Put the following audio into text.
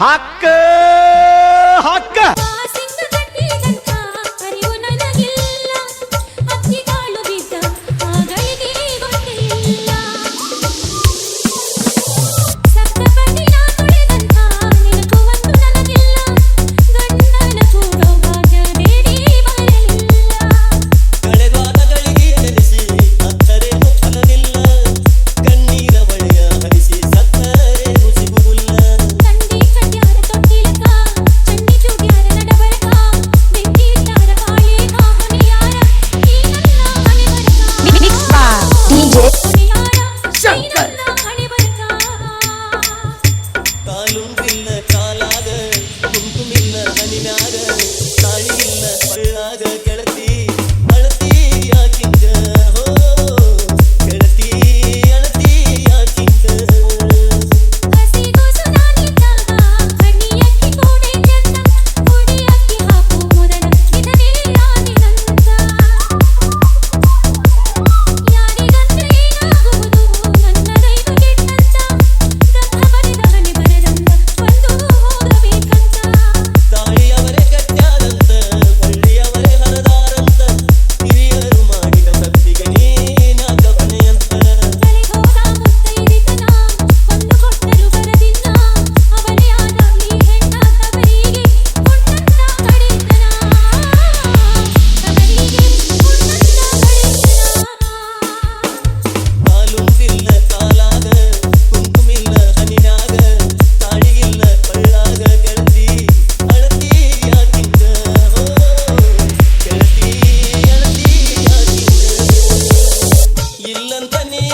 Hakka Hakka كنتم مما غنم عدد London, Penny.